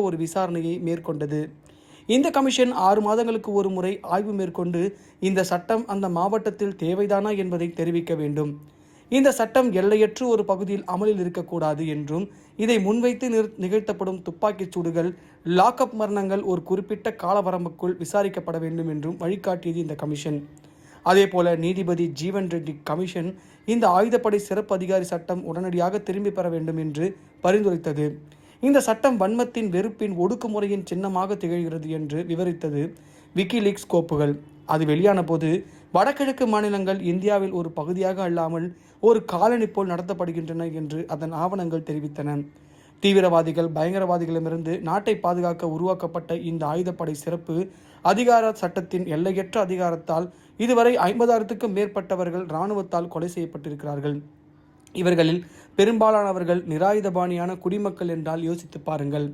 ஒரு விசாரணையை மேற்கொண்டது. இந்த கமிஷன் ஆறு மாதங்களுக்கு ஒரு முறை ஆய்வு மேற்கொண்டு இந்த சட்டம் அந்த மாவட்டத்தில் தேவைதானா என்பதை தெரிவிக்க வேண்டும். இந்த சட்டம் எல்லையற்று ஒரு பகுதியில் அமலில் இருக்கக்கூடாது என்றும் இதை முன்வைத்து நிறு- நிகழ்த்தப்படும் துப்பாக்கிச் சூடுகள் லாக்அப் மரணங்கள் ஒரு குறிப்பிட்ட காலவரம்புக்குள் விசாரிக்கப்பட வேண்டும் என்றும் வழிகாட்டியது இந்த கமிஷன். அதேபோல நீதிபதி ஜீவன் ரெட்டி கமிஷன் இந்த ஆயுதப்படை சிறப்பு அதிகாரி சட்டம் உடனடியாக திரும்பி பெற வேண்டும் என்று பரிந்துரைத்தது. இந்த சட்டம் வன்மத்தின் வெறுப்பின் ஒடுக்குமுறையின் சின்னமாக திகழ்கிறது என்று விவரித்தது விக்கிலீக்ஸ் கோப்புகள். அது வெளியான போது வடகிழக்கு மாநிலங்கள் இந்தியாவில் ஒரு பகுதியாக அல்லாமல் ஒரு காலனி போல் நடத்தப்படுகின்றன என்று அதன் ஆவணங்கள் தெரிவித்தன. தீவிரவாதிகள் பயங்கரவாதிகளிடமிருந்து நாட்டை பாதுகாக்க உருவாக்கப்பட்ட இந்த ஆயுதப்படை சிறப்பு அதிகார சட்டத்தின் எல்லையற்ற அதிகாரத்தால் இதுவரை ஐம்பதாயிரத்துக்கும் மேற்பட்டவர்கள் இராணுவத்தால் கொலை செய்யப்பட்டிருக்கிறார்கள். இவர்களில் பெரும்பாலானவர்கள் நிராயுதபாணியான குடிமக்கள் என்றால் யோசித்து பாருங்கள்.